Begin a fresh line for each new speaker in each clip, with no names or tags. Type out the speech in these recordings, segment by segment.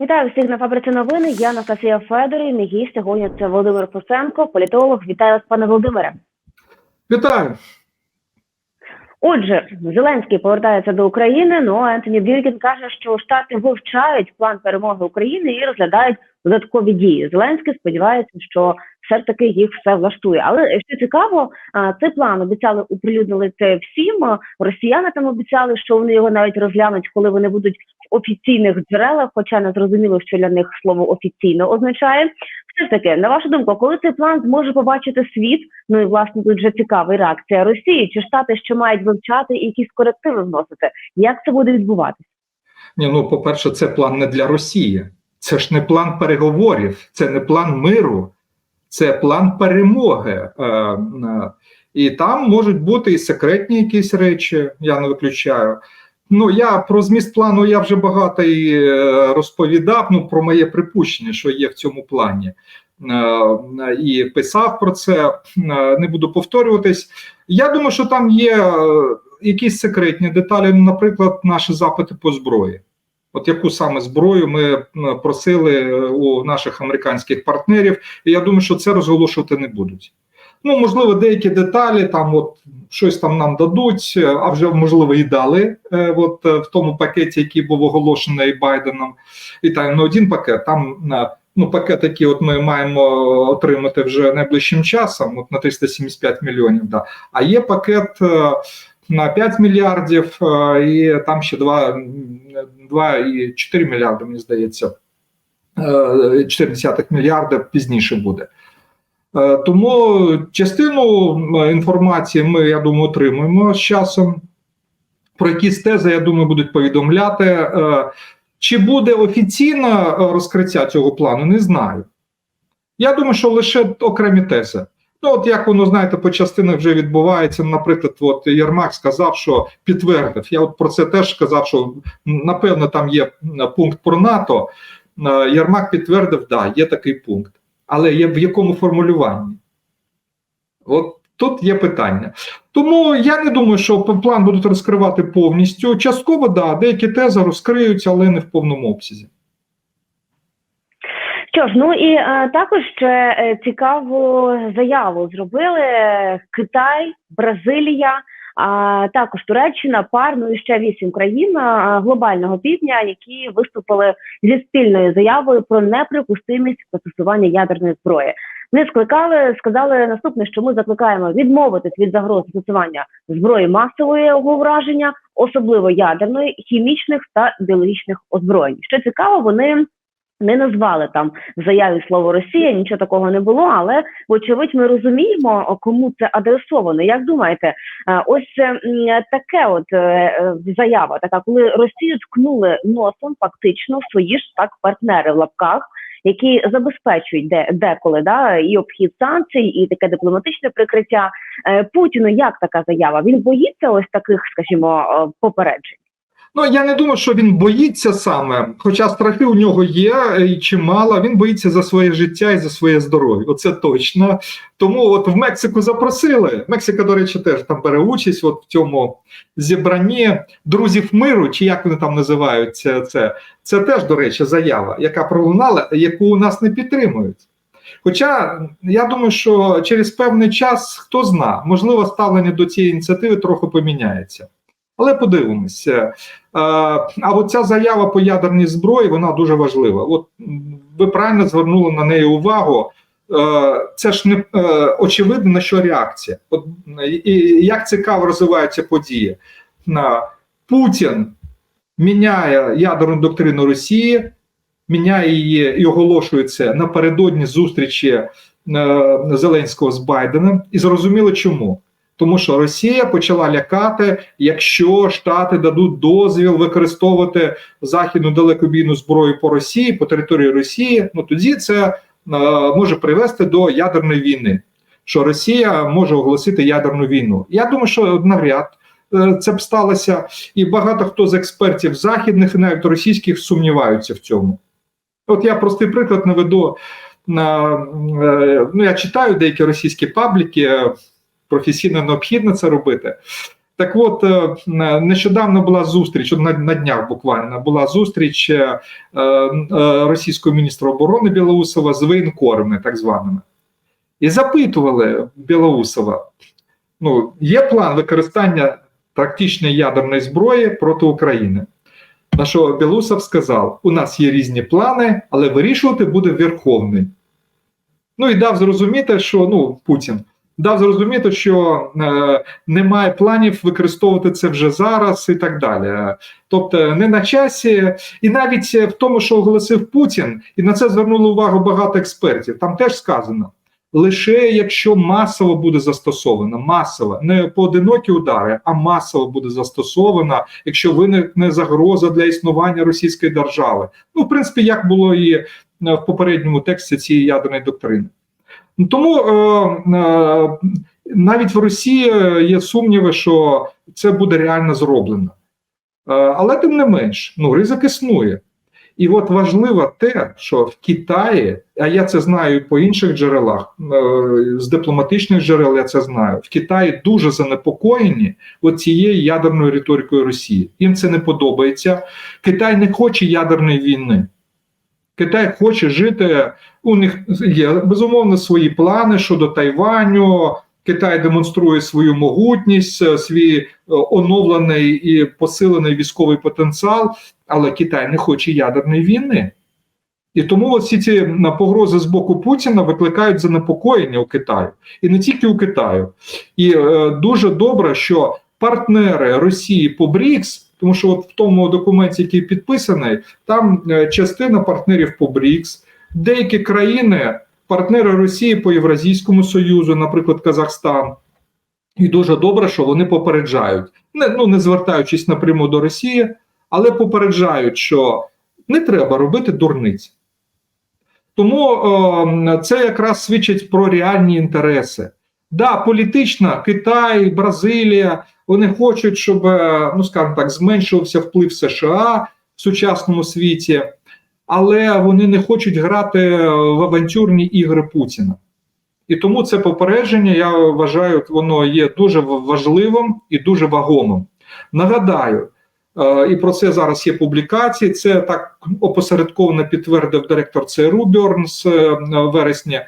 Вітаю всіх на фабриці новини. Я Анастасія Федорів. Мій гість сьогодні це Володимир Фусенко, політолог. Вітаю вас, пане Володимире.
Вітаю.
Отже, Зеленський повертається до України. Ну а Ентоні Блінкен каже, що штати вивчають план перемоги України і розглядають додаткові дії. Зеленський сподівається, що все ж таки їх все влаштує. Але що цікаво, цей план обіцяли оприлюднити всім. Росіяни там обіцяли, що вони його навіть розглянуть, коли вони будуть в офіційних джерелах, хоча не зрозуміло, що для них слово офіційно означає. Все ж таки, на вашу думку, коли цей план зможе побачити світ, ну і власне тут вже цікава реакція Росії, чи штати ще мають вивчати і якісь корективи вносити? Як це буде відбуватися?
Ні, ну по-перше, це план не для Росії. Це ж не план переговорів, це не план миру, це план перемоги. Е, е, і там можуть бути і секретні якісь речі, я не виключаю. Ну, я про зміст плану я вже багато і е, розповідав. Ну, про моє припущення, що є в цьому плані. І писав про це, не буду повторюватись. Я думаю, що там є якісь секретні деталі, наприклад, наші запити по зброї. От яку саме зброю ми просили е, у наших американських партнерів, і я думаю, що це розголошувати не будуть. Ну, можливо, деякі деталі там, от щось там нам дадуть, е, а вже можливо і дали. е, От е, в тому пакеті, який був оголошений Байденом, і там не один пакет, там ну пакет, який от ми маємо отримати вже найближчим часом, от на 375 мільйонів. Да. А є пакет е, на 5 мільярдів, е, і там ще 2,4 мільярди, мені здається. Е, 0,4 мільярда пізніше буде. Е, Тому частину інформації ми, я думаю, отримуємо з часом. Про якісь тези, я думаю, будуть повідомляти. Е, Чи буде офіційне е, розкриття цього плану, не знаю. Я думаю, що лише окремі тези. Ну, от як воно, знаєте, по частинах вже відбувається. Наприклад, от Єрмак сказав, що підтвердив. Я от про це теж сказав, що напевно там є пункт про НАТО. Е, Єрмак підтвердив, да, є такий пункт. Але є в якому формулюванні? От тут є питання. Тому я не думаю, що план будуть розкривати повністю. Частково, да, деякі тези розкриються, але не в повному обсязі.
Що ж, ну і е, також ще е, цікаву заяву зробили Китай, Бразилія, а також Туреччина, ПАР, ну і ще вісім країн е, глобального півдня, які виступили зі спільною заявою про неприпустимість застосування ядерної зброї. Вони скликали, сказали наступне, що ми закликаємо відмовитись від загроз застосування зброї масового враження, особливо ядерної, хімічних та біологічних озброєнь. Що цікаво, вони не назвали там в заяві слово Росія, нічого такого не було. Але вочевидь, ми розуміємо, кому це адресовано. Як думаєте, е, ось таке, от е, е, заява, така, коли Росію ткнули носом, фактично свої ж так партнери в лапках. Які забезпечують де деколи да і обхід санкцій, і таке дипломатичне прикриття Путіну. Як така заява? Він боїться ось таких, скажімо, попереджень.
Ну я не думаю, що він боїться саме, хоча страхи у нього є е, і чимало. Він боїться за своє життя і за своє здоров'я. Оце точно. Тому от в Мексику запросили. Мексика, до речі, теж там бере участь от в цьому зібранні друзів миру, чи як вони там називаються це. Це теж, до речі, заява, яка пролунала, яку у нас не підтримують. Хоча я думаю, що через певний час хто зна, можливо, ставлення до цієї ініціативи трохи поміняється. Але подивимося. А от ця заява по ядерній зброї вона дуже важлива. От ви правильно звернули на неї увагу. Е, Це ж не е, очевидно, на що реакція. От і як цікаво розвиваються події. Путін міняє ядерну доктрину Росії, міняє її і оголошує це напередодні зустрічі е, Зеленського з Байденом. І зрозуміло чому. Тому що Росія почала лякати, якщо Штати дадуть дозвіл використовувати західну далекобійну зброю по Росії, по території Росії, ну тоді це е, може привести до ядерної війни. Що Росія може оголосити ядерну війну. Я думаю, що навряд е, це б сталося, і багато хто з експертів західних навіть російських сумніваються в цьому. От я простий приклад наведу. На, е, ну, я читаю деякі російські пабліки, професійно необхідно це робити. Так от, е, нещодавно була зустріч, на, днях буквально була зустріч е, е, російського міністра оборони Білоусова з воєнкорами, так званими. І запитували Білоусова: ну, є план використання тактичної ядерної зброї проти України. На що Білоусов сказав: у нас є різні плани, але вирішувати буде Верховний. Ну і дав зрозуміти, що ну, Путін дав зрозуміти, що е, немає планів використовувати це вже зараз і так далі. Тобто не на часі, і навіть в тому, що оголосив Путін, і на це звернули увагу багато експертів. Там теж сказано. Лише якщо масово буде застосовано, масово, не поодинокі удари, а масово буде застосовано, якщо виникне загроза для існування Російської держави. Ну, в принципі, як було і е, в попередньому тексті цієї ядерної доктрини. Ну, Тому е, е, навіть в Росії є сумніви, що це буде реально зроблено. Е, але тим не менш, ну, ризик існує. І от важливо те, що в Китаї, а я це знаю по інших джерелах, е, з дипломатичних джерел я це знаю. В Китаї дуже занепокоєні цією ядерною риторикою Росії. Їм це не подобається. Китай не хоче ядерної війни. Китай хоче жити. У них є безумовно свої плани щодо Тайваню. Китай демонструє свою могутність, свій оновлений і посилений військовий потенціал, але Китай не хоче ядерної війни. І тому всі ці погрози з боку Путіна викликають занепокоєння у Китаю. І не тільки у Китаю. І е, дуже добре, що партнери Росії по БРІКС. Тому що от в тому документі, який підписаний, там е, частина партнерів по БРІКС, деякі країни, партнери Росії по Євразійському Союзу, наприклад, Казахстан. І дуже добре, що вони попереджають, не ну не звертаючись напряму до Росії, але попереджають, що не треба робити дурниць. Тому е, це якраз свідчить про реальні інтереси. Да, політично Китай, Бразилія. Вони хочуть, щоб, ну скажімо так, зменшувався вплив США в сучасному світі, але вони не хочуть грати в авантюрні ігри Путіна. І тому це попередження, я вважаю, воно є дуже важливим і дуже вагомим. Нагадаю, і про це зараз є публікації. Це так опосередковано підтвердив директор ЦРУ Бьорнс в вересні.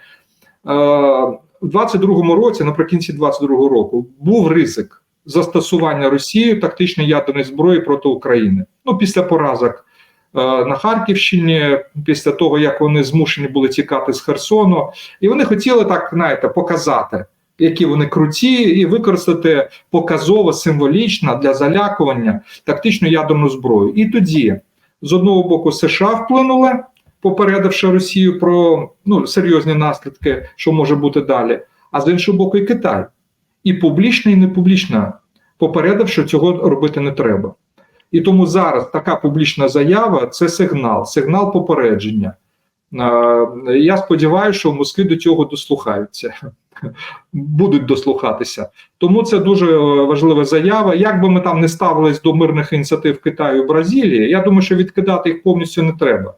У 22-му році, наприкінці 22-го року, був ризик застосування Росією тактичної ядерної зброї проти України. Ну, після поразок е, на Харківщині, після того як вони змушені були тікати з Херсону, і вони хотіли так, знаєте, показати, які вони круті, і використати показово символічно для залякування тактичну ядерну зброю. І тоді з одного боку США вплинули. Попередивши Росію про ну серйозні наслідки, що може бути далі, а з іншого боку, і Китай і публічна, і не публічна, попередив, що цього робити не треба. І тому зараз така публічна заява це сигнал, сигнал попередження. Я сподіваюся, що в Москві до цього дослухаються, будуть дослухатися. Тому це дуже важлива заява. Як би ми там не ставились до мирних ініціатив Китаю і Бразилії, я думаю, що відкидати їх повністю не треба.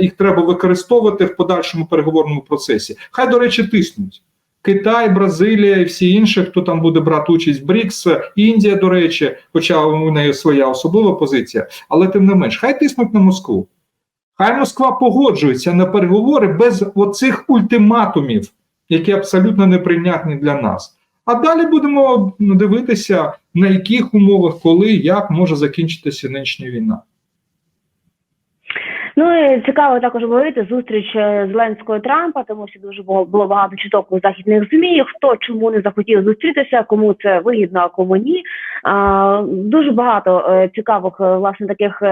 Їх треба використовувати в подальшому переговорному процесі. Хай, до речі, тиснуть. Китай, Бразилія і всі інші, хто там буде брати участь в БРІКС, Індія, до речі, хоча у неї своя особлива позиція, але тим не менш, хай тиснуть на Москву. Хай Москва погоджується на переговори без оцих ультиматумів, які абсолютно неприйнятні для нас. А далі будемо дивитися, на яких умовах, коли, як може закінчитися нинішня війна.
Ну і цікаво також говорити зустріч е, Зеленського і Трампа, тому що дуже було багато чуток у західних змі. Хто чому не захотів зустрітися, кому це вигідно, а кому ні. А, Дуже багато е, цікавих е, власне таких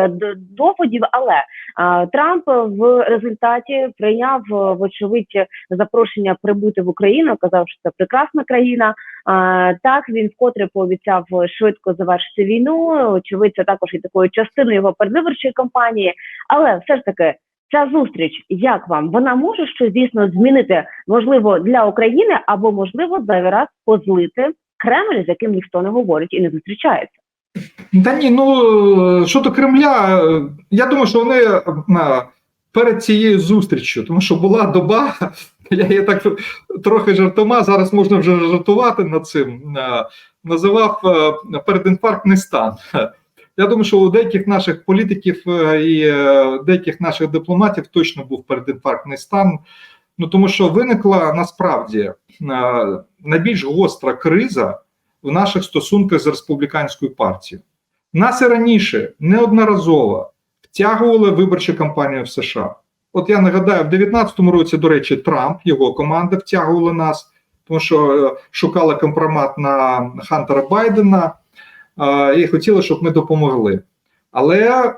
доводів. Але а, Трамп в результаті прийняв вочевидь запрошення прибути в Україну. Казав, що це прекрасна країна. А, Так він вкотре пообіцяв швидко завершити війну. Очевидь, це також і такою частиною його передвиборчої кампанії, але все ж таки. Ця зустріч, як вам вона може щось дійсно змінити, можливо, для України або можливо зайвий раз позлити Кремль, з яким ніхто не говорить і не зустрічається?
Та ні, ну щодо Кремля, я думаю, що вони перед цією зустрічю, тому що була доба, я є так трохи жартома. Зараз можна вже жартувати над цим. називав передінфарктний стан. Я думаю, що у деяких наших політиків е, і е, деяких наших дипломатів точно був передінфарктний стан. Ну тому що виникла насправді е, найбільш гостра криза в наших стосунках з республіканською партією. Нас і раніше неодноразово втягували виборчу кампанію в США. От я нагадаю, в 2019 році, до речі, Трамп, його команда втягували нас, тому що шукали компромат на Хантера Байдена і хотіли, щоб ми допомогли. Але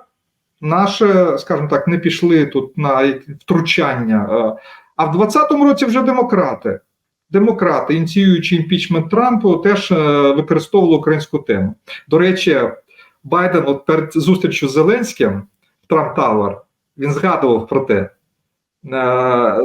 наше, скажімо так, не пішли тут на втручання. А в 2020 році вже демократи. Демократи, ініціюючи імпічмент Трампу, теж е, використовували українську тему. До речі, Байден, от перед зустрічю з Зеленським в Трамп Тауер, він згадував про те,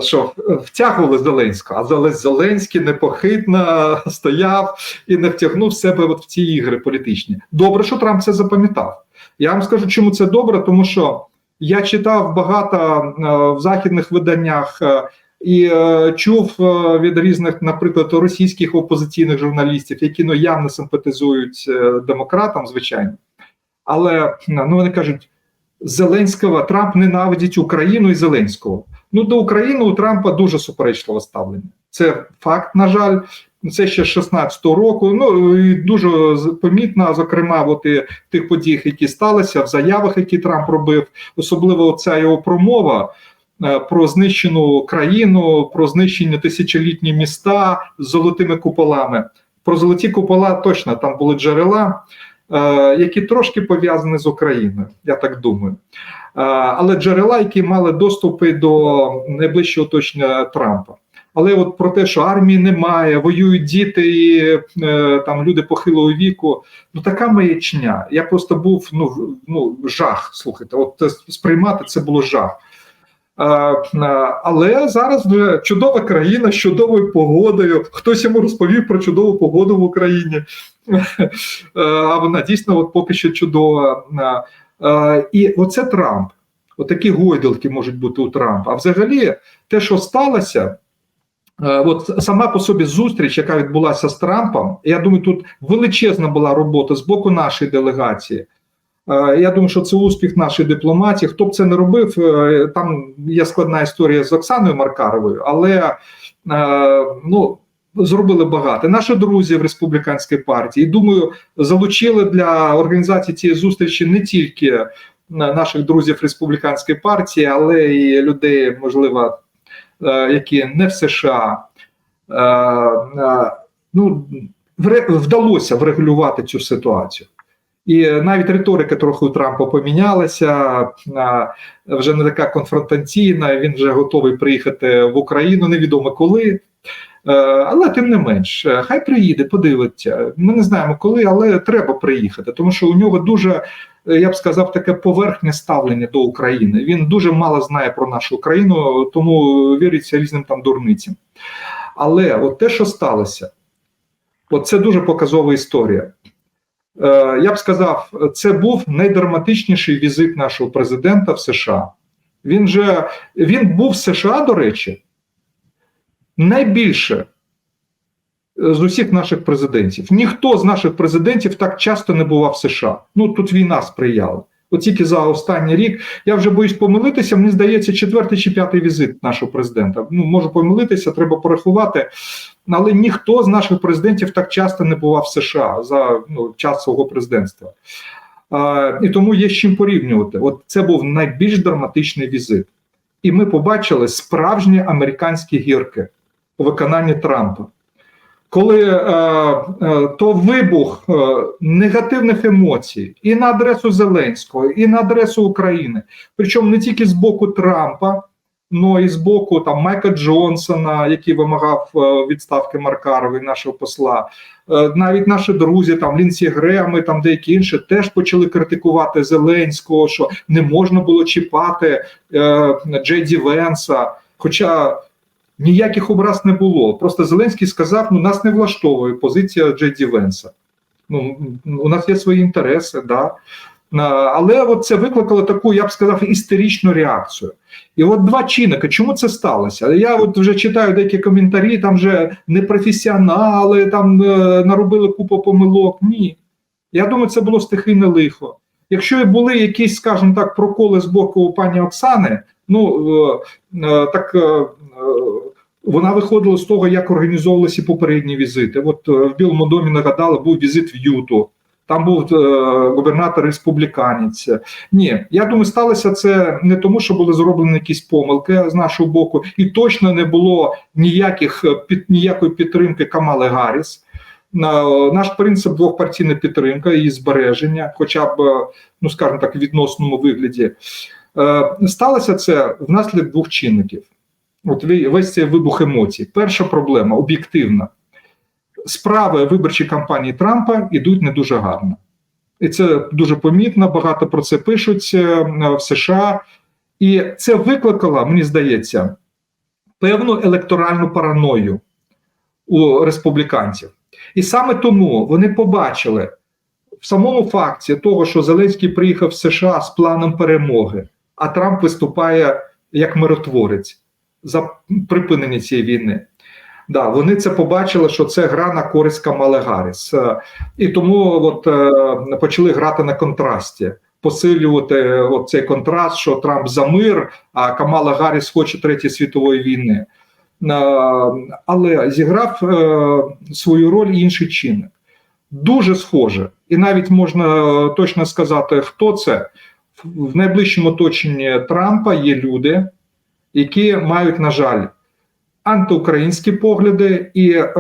що втягували Зеленського, а Зеленський непохитно стояв і не втягнув себе от в ці ігри політичні. Добре, що Трамп це запам'ятав. Я вам скажу, чому це добре, тому що я читав багато е, в західних виданнях. е, і е, чув е, від різних, наприклад, російських опозиційних журналістів, які ну явно симпатизують е, демократам, звичайно. Але ну вони кажуть, Зеленського Трамп ненавидить Україну і Зеленського. Ну до України у Трампа дуже суперечливе ставлення. Це факт, на жаль. Це ще з 16-го року. Ну і дуже помітно, зокрема, от і тих подіях, які сталися, в заявах, які Трамп робив, особливо ця його промова е, про знищену країну, про знищені тисячолітні міста з золотими куполами. Про золоті купола точно там були джерела, е, які трошки пов'язані з Україною, я так думаю. Е, але джерела, які мали доступи до найближчого оточення Трампа. Але от про те, що армії немає, воюють діти і е, там люди похилого віку, ну така маячня. Я просто був ну, ну жах. Слухайте, от сприймати це було жах. Е, е, але зараз вже чудова країна з чудовою погодою. Хтось йому розповів про чудову погоду в Україні. Е, А вона дійсно от поки що чудова. Е, І оце Трамп. Отакі гойдалки можуть бути у Трампа. А взагалі, те, що сталося, е, от сама по собі зустріч, яка відбулася з Трампом, я думаю, тут величезна була робота з боку нашої делегації. Е, Я думаю, що це успіх нашої дипломатії. Хто б це не робив, там є складна історія з Оксаною Маркаровою, але ну. Зробили багато. Наші друзі в республіканській партії, думаю, залучили для організації цієї зустрічі не тільки е, наших друзів республіканської партії, але і людей, можливо, е, які не в США. Е, Ну, вдалося врегулювати цю ситуацію. І навіть риторика трохи у Трампа помінялася, вже не така конфронтаційна. Він вже готовий приїхати в Україну, невідомо коли. Е, Але тим не менш, е, хай приїде, подивиться. Ми не знаємо коли, але треба приїхати, тому що у нього дуже, е, я б сказав, таке поверхне ставлення до України. Він дуже мало знає про нашу країну, тому віриться різним там дурницям. Але от те, що сталося, от це дуже показова історія. Я б сказав, це був найдраматичніший візит нашого президента в США. Він же він був в США, до речі, найбільше е, з усіх наших президентів. Ніхто з наших президентів так часто не бував в США. Ну тут війна сприяла. От тільки за останній рік я вже боюсь помилитися. Мені здається, четвертий чи п'ятий візит нашого президента. Ну можу помилитися, треба порахувати. Але ніхто з наших президентів так часто не бував в США за ну, час свого президентства. А, і тому є з чим порівнювати. От це був найбільш драматичний візит. І ми побачили справжні американські гірки у виконанні Трампа. Коли е, е, то вибух е, негативних емоцій і на адресу Зеленського, і на адресу України, причому не тільки з боку Трампа, але і з боку там Майка Джонсона, який вимагав е, відставки Маркарової, нашого посла, Е, навіть наші друзі, там Лінсі Греми, там деякі інші, теж почали критикувати Зеленського, що не можна було чіпати е, Джей Ді Венса. Хоча ніяких образ не було. Просто Зеленський сказав: ну нас не влаштовує позиція Джей Ді Венса. Ну у нас є свої інтереси, да. Але от це викликало таку, я б сказав, істеричну реакцію. І от два чинники. Чому це сталося? Я от вже читаю деякі коментарі, там вже непрофесіонали там е, наробили купу помилок. Ні. Я думаю, це було стихійне лихо. Якщо і були якісь, скажімо так, проколи з боку пані Оксани, ну е, е, так вона виходила з того, як організовувалися попередні візити. От е, в Білому домі нагадали, був візит в Юту. Там був е, губернатор республіканець. Ні, я думаю, сталося це не тому, що були зроблені якісь помилки з нашого боку, і точно не було ніяких е, під ніякої підтримки Камали Гарріс. Наш принцип двохпартійна підтримка і збереження, хоча б, ну скажімо так, в відносному вигляді. Е, Сталося це внаслідок двох чинників. От весь цей вибух емоцій. Перша проблема об'єктивна. Справи виборчої кампанії Трампа йдуть не дуже гарно. І це дуже помітно, багато про це пишуть е, в США. І це викликало, мені здається, певну електоральну параною у республіканців. І саме тому вони побачили в самому факті того, що Зеленський приїхав в США з планом перемоги, а Трамп виступає як миротворець за припинення цієї війни. Да, вони це побачили, що це гра на користь Камали Гарріс. Е, І тому от, е, почали грати на контрасті, посилювати от цей контраст, що Трамп за мир, а Камала Гарріс хоче третьої світової війни. Е, Але зіграв е, свою роль інший чинник. Дуже схоже, і навіть можна е, точно сказати, хто це. В найближчому оточенні Трампа є люди, які мають, на жаль, антиукраїнські погляди і е,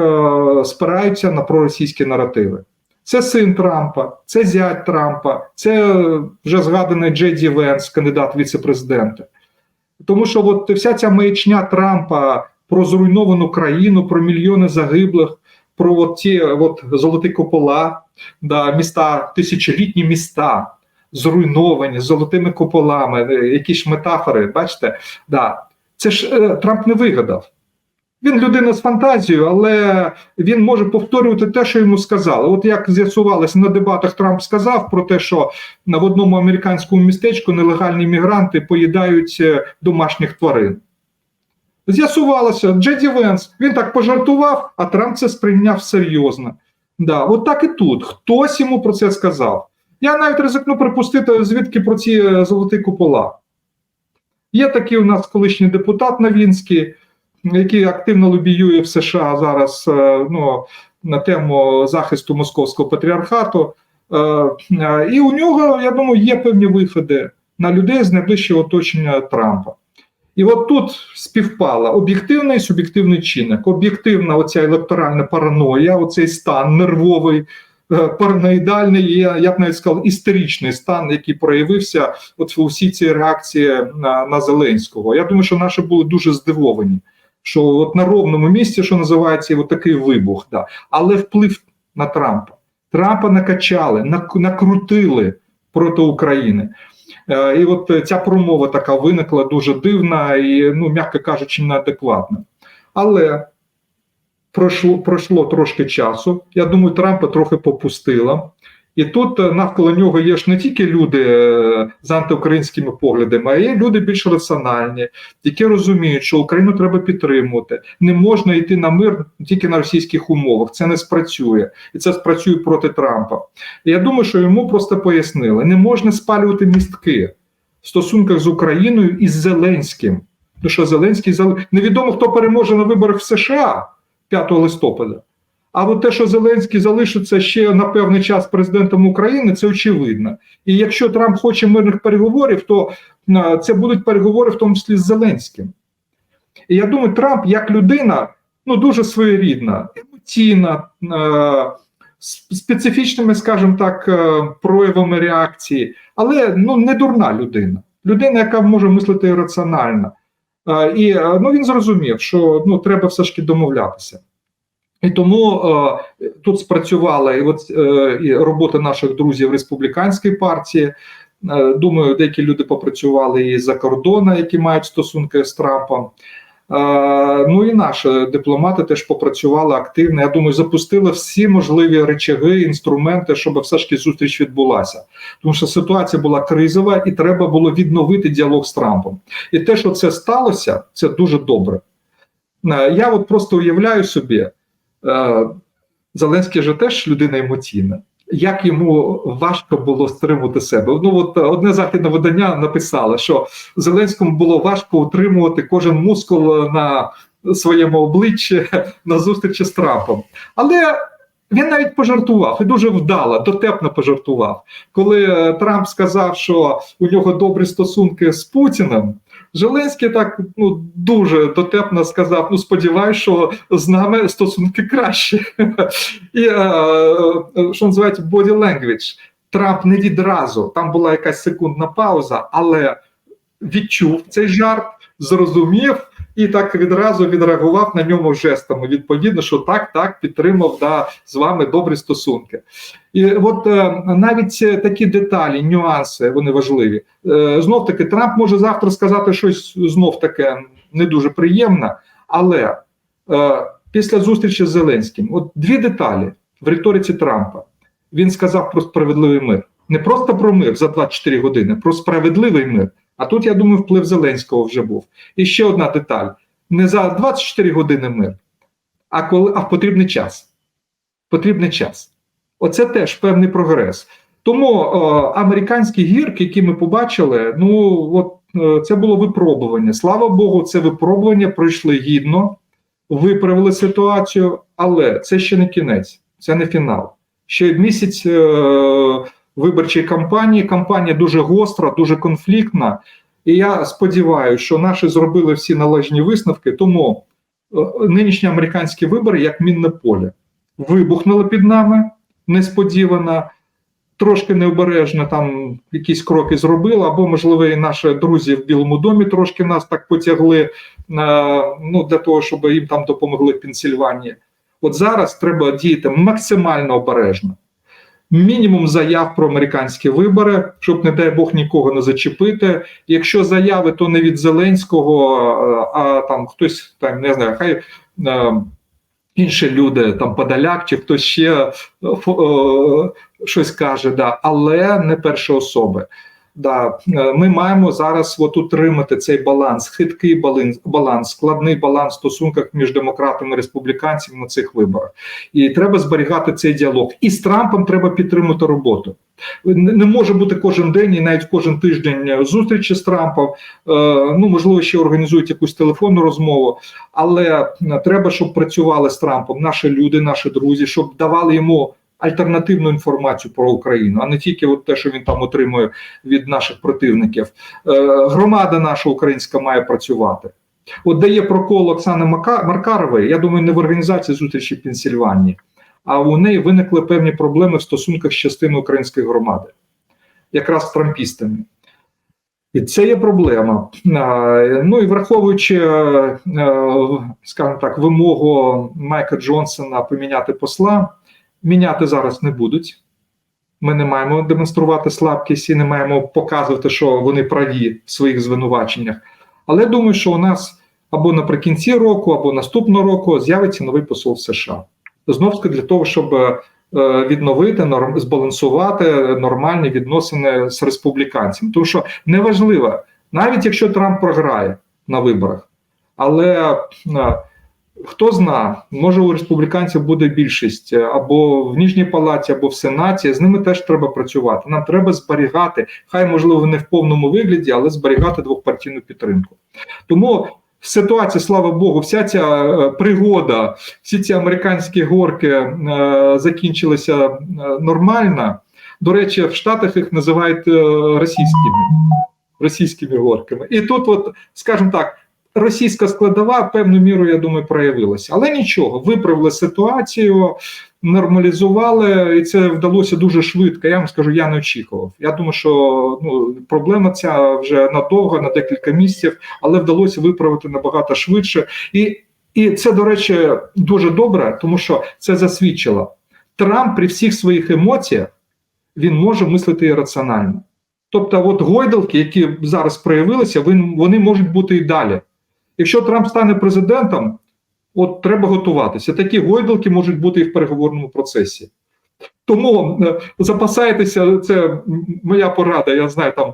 спираються на проросійські наративи. Це син Трампа, це зять Трампа, це вже згаданий Джей Ді Венс, кандидат віце-президента. Тому що от вся ця маячня Трампа про зруйновану країну, про мільйони загиблих, про от ті от золоті купола, да, міста, тисячолітні міста, зруйновані з золотими куполами, е, якісь метафори, бачите, да. це ж е, Трамп не вигадав. Він людина з фантазією, але він може повторювати те, що йому сказали. От як з'ясувалося на дебатах, Трамп сказав про те, що на в одному американському містечку нелегальні мігранти поїдають е, домашніх тварин. З'ясувалося, Джеді Венс, він так пожартував, а Трамп це сприйняв серйозно. Да, от так і тут. Хтось йому про це сказав. Я навіть ризикну припустити, звідки про ці е, золоті купола. Є такий у нас колишній депутат Новінський, який активно лобіює в США зараз е, ну, на тему захисту московського патріархату. Е, І у нього, я думаю, є певні виходи на людей з найближчого оточення Трампа. І от тут співпала об'єктивний і суб'єктивний чинник. Об'єктивна оця електоральна параноя, оцей стан нервовий, параноїдальний, і, я, б навіть сказав, істеричний стан, який проявився от у всій цій реакції на, на Зеленського. Я думаю, що наші були дуже здивовані, що от на ровному місці, що називається, от такий вибух. Да. Але вплив на Трампа. Трампа накачали, накрутили проти України. Е, І от е, ця промова така виникла дуже дивна і, ну, м'яко кажучи, неадекватна. Але пройшло, пройшло трошки часу. Я думаю, Трампа трохи попустила. І тут е, навколо нього є ж не тільки люди е, з антиукраїнськими поглядами, а є люди більш раціональні, які розуміють, що Україну треба підтримувати. Не можна йти на мир тільки на російських умовах. Це не спрацює, і це спрацює проти Трампа. І я думаю, що йому просто пояснили: не можна спалювати містки в стосунках з Україною і з Зеленським. Тому що Зеленський невідомо, хто переможе на виборах в США 5 листопада. А от те, що Зеленський залишиться ще на певний час президентом України, це очевидно. І якщо Трамп хоче мирних переговорів, то е, це будуть переговори в тому числі з Зеленським. І я думаю, Трамп як людина ну дуже своєрідна, емоційна, е, специфічними, скажімо так, е, проявами реакції, але ну не дурна людина. Людина, яка може мислити раціонально. Е, І е, ну, він зрозумів, що ну, треба все ж таки домовлятися. І тому е, тут спрацювала і, от, е, і робота наших друзів республіканської партії. Е, думаю, деякі люди попрацювали і за кордону, які мають стосунки з Трампом. Ну і наші дипломати теж попрацювали активно. Я думаю, запустили всі можливі речаги, інструменти, щоб все ж таки зустріч відбулася. Тому що ситуація була кризова, і треба було відновити діалог з Трампом. І те, що це сталося, це дуже добре. Е, Я от просто уявляю собі, е, Зеленський же теж людина емоційна. Як йому важко було стримувати себе? Ну от одне західне видання написало, що Зеленському було важко утримувати кожен мускул на своєму обличчі на зустрічі з Трампом. Але він навіть пожартував і дуже вдало, дотепно пожартував. Коли е, Трамп сказав, що у нього добрі стосунки з Путіним. Зеленський так ну дуже дотепно сказав: ну сподіваюсь, що з нами стосунки кращі. І е, е, що називається body language. Трамп не відразу, там була якась секундна пауза, але відчув цей жарт, зрозумів і так відразу відреагував на ньому жестами. Відповідно, що так, так підтримав да, з вами добрі стосунки. І от е, навіть такі деталі, нюанси, вони важливі. Е, знов таки, Трамп може завтра сказати щось знов таке не дуже приємне, але е, після зустрічі з Зеленським, от дві деталі в риториці Трампа. Він сказав про справедливий мир. Не просто про мир за 24 години, про справедливий мир. А тут, я думаю, вплив Зеленського вже був. І ще одна деталь: не за 24 години мир, а коли а в потрібний час. Потрібний час. Оце теж певний прогрес. Тому о, американські гірки, які ми побачили, ну от е, це було випробування. Слава Богу, це випробування пройшли гідно, виправили ситуацію, але це ще не кінець, це не фінал. Ще місяць е, виборчої кампанії. Кампанія дуже гостра, дуже конфліктна. І я сподіваюся, що наші зробили всі належні висновки. Тому е, нинішні американські вибори, як мінне поле, вибухнули під нами несподівано, трошки необережно там якісь кроки зробили, або, можливо, і наші друзі в Білому домі трошки нас так потягли е, ну, для того, щоб їм там допомогли в Пенсільванії. От зараз треба діяти максимально обережно. Мінімум заяв про американські вибори, щоб, не дай Бог, нікого не зачепити. Якщо заяви, то не від Зеленського, а там хтось там не знаю, хай е, інші люди, там Подоляк чи хтось ще е, е, щось каже, да, але не перші особи. Да, е, ми маємо зараз от утримати цей баланс, хиткий баланс, баланс, складний баланс в стосунках між демократами і республіканцями на цих виборах. І треба зберігати цей діалог. І з Трампом треба підтримати роботу. Не може бути кожен день і навіть кожен тиждень зустрічі з Трампом. Е, ну можливо, ще організують якусь телефонну розмову, але треба, щоб працювали з Трампом наші люди, наші друзі, щоб давали йому альтернативну інформацію про Україну, а не тільки от те, що він там отримує від наших противників. Е, громада наша українська має працювати. От дає прокол Оксани Маркарової, я думаю, не в організації зустрічі в Пенсільванії, а у неї виникли певні проблеми в стосунках з частиною української громади, якраз з трампістами. І це є проблема. Ну і враховуючи, е, скажімо так, вимогу Майка Джонсона поміняти посла міняти зараз не будуть. Ми не маємо демонструвати слабкість і не маємо показувати, що вони праві в своїх звинуваченнях. Але думаю, що у нас або наприкінці року, або наступного року з'явиться новий посол США. Знову таки для того, щоб е, відновити норм, збалансувати нормальні відносини з республіканцями. Тому що неважливо, навіть якщо Трамп програє на виборах, але е, Хто зна, може у республіканців буде більшість е, або в Ніжній палаті, або в Сенаті. З ними теж треба працювати. Нам треба зберігати, хай можливо не в повному вигляді, але зберігати двохпартійну підтримку. Тому ситуація, слава Богу, вся ця е, пригода, всі ці американські горки е, закінчилися е, нормально. До речі, в Штатах їх називають російськими російськими горками. І тут, от, скажімо так російська складова певну міру, я думаю, проявилася. Але нічого, виправили ситуацію, нормалізували, і це вдалося дуже швидко. Я вам скажу, я не очікував. Я думаю, що ну, проблема ця вже надовго, на декілька місяців, але вдалося виправити набагато швидше. І, І це, до речі, дуже добре, тому що це засвідчило. Трамп при всіх своїх емоціях він може мислити ірраціонально. Тобто, от гойдалки, які зараз проявилися, вони можуть бути і далі. Якщо Трамп стане президентом, от треба готуватися. Такі гойдалки можуть бути і в переговорному процесі. Тому е, запасайтеся, це моя порада. Я знаю там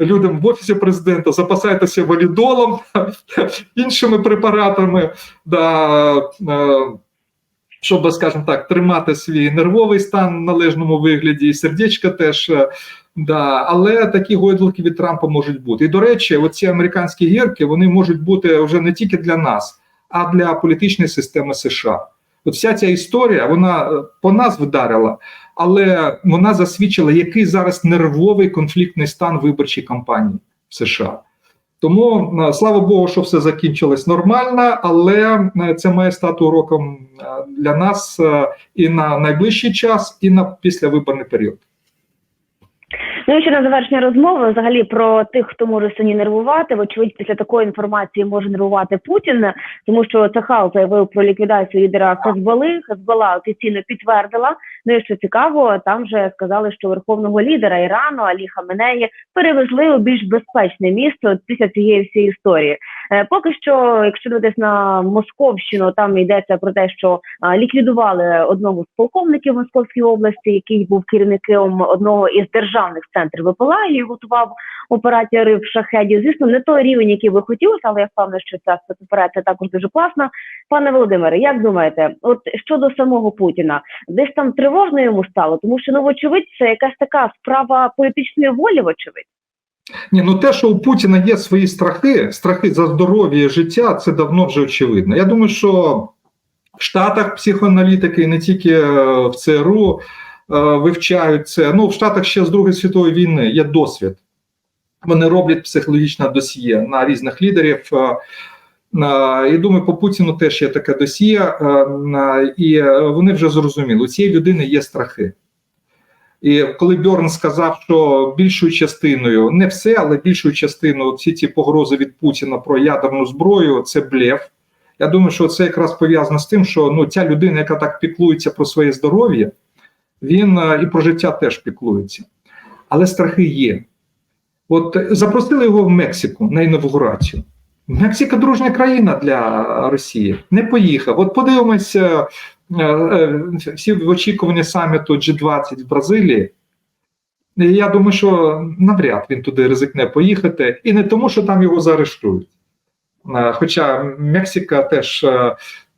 людям в офісі президента, запасайтеся валідолом, іншими препаратами, да, е, щоб, скажімо так, тримати свій нервовий стан в належному вигляді, і сердечко теж. Да, але такі гойдалки від Трампа можуть бути. І до речі, оці американські гірки вони можуть бути вже не тільки для нас, а для політичної системи США. От вся ця історія вона е, по нас вдарила, але вона засвідчила, який зараз нервовий конфліктний стан виборчої кампанії в США. Тому е, слава Богу, що все закінчилось нормально, але е, це має стати уроком для нас і на найближчий час, і на післявиборний період.
Ну і ще на завершення розмови взагалі про тих, хто може сьогодні нервувати. Вочевидь, після такої інформації може нервувати Путін, тому що Цахал заявив про ліквідацію лідера Хезболи. Хезбола офіційно підтвердила. Ну і що цікаво, там вже сказали, що верховного лідера Ірану Алі Хаменеї перевезли у більш безпечне місто після цієї всієї історії. Е, поки що, якщо дивитись на Московщину, там йдеться про те, що ліквідували одного з полковників Московської області, який був керівником одного із державних центрів ВПЛА і готував операцію рив шахедів. Звісно, не той рівень, який би хотілося, але я впевнена, що ця спецоперація також дуже класна. Пане Володимире, як думаєте, от щодо самого Путіна, десь там тривожно йому стало, тому що ну, вочевидь, це якась така справа політичної волі, вочевидь.
Ні, ну те, що у Путіна є свої страхи, страхи за здоров'я і життя, це давно вже очевидно. Я думаю, що в Штатах психоаналітики, і не тільки е, в ЦРУ, е, вивчають це. Ну, в Штатах ще з Другої світової війни є досвід. Вони роблять психологічне досьє на різних лідерів. е, І думаю, по Путіну теж є таке досьє, і вони вже зрозуміли, у цієї людини є страхи. І коли Бьорн сказав, що більшою частиною, не все, але більшою частиною всі ці погрози від Путіна про ядерну зброю це блеф. Я думаю, що це якраз пов'язано з тим, що ну ця людина, яка так піклується про своє здоров'я, він е, і про життя теж піклується. Але страхи є. От запросили його в Мексику на інавгурацію. Мексика дружня країна для Росії. Не поїхав. От подивимося е, всі в очікуванні саміту G20 в Бразилії. Я думаю, що навряд він туди ризикне поїхати, і не тому, що там його заарештують. Е, Хоча Мексика теж е,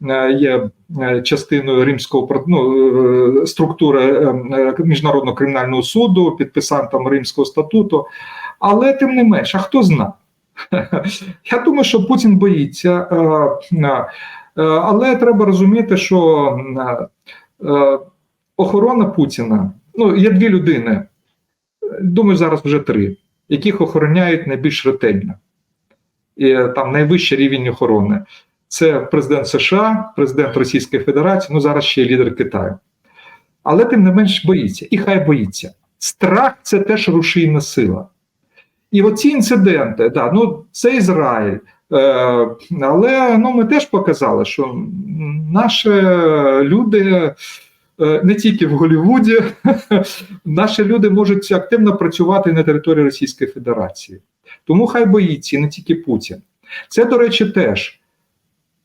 е, є е, частиною римського ну, е, структури е, е, міжнародного кримінального суду, підписантом Римського статуту. Але тим не менш, а хто знає? Я думаю, що Путін боїться, е, е, е, але треба розуміти, що е, е, охорона Путіна ну, є дві людини, думаю, зараз вже три, яких охороняють найбільш ретельно. І е, там найвищий рівень охорони. Це президент США, президент Російської Федерації, ну зараз ще й лідер Китаю. Але тим не менш боїться, і хай боїться. Страх це теж рушійна сила. І оці інциденти, да, ну це Ізраїль. Е, але ну, ми теж показали, що наші люди е, не тільки в Голлівуді, наші люди можуть активно працювати на території Російської Федерації. Тому хай боїться, не тільки Путін. Це, до речі, теж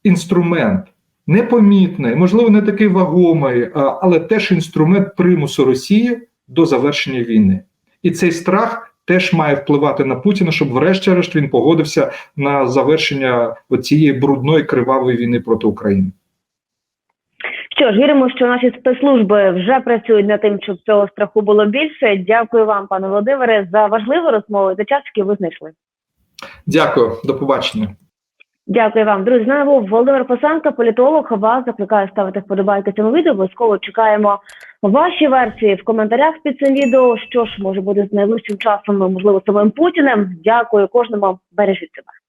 інструмент непомітний, можливо, не такий вагомий, але теж інструмент примусу Росії до завершення війни. І цей страх теж має впливати на Путіна, щоб, врешті-решт, він погодився на завершення цієї брудної кривавої війни проти України.
Що ж, віримо, що наші спецслужби вже працюють над тим, щоб цього страху було більше. Дякую вам, пане Володимире, за важливу розмову, за час, який ви знайшли.
Дякую, до побачення.
Дякую вам, друзі. З нами був Володимир Посанка, політолог. Вас закликаю ставити вподобайки цьому відео. Обов'язково чекаємо ваші версії в коментарях під цим відео. Що ж може бути з найближчим часом, можливо, самим Путіним. Дякую кожному. Бережіть себе.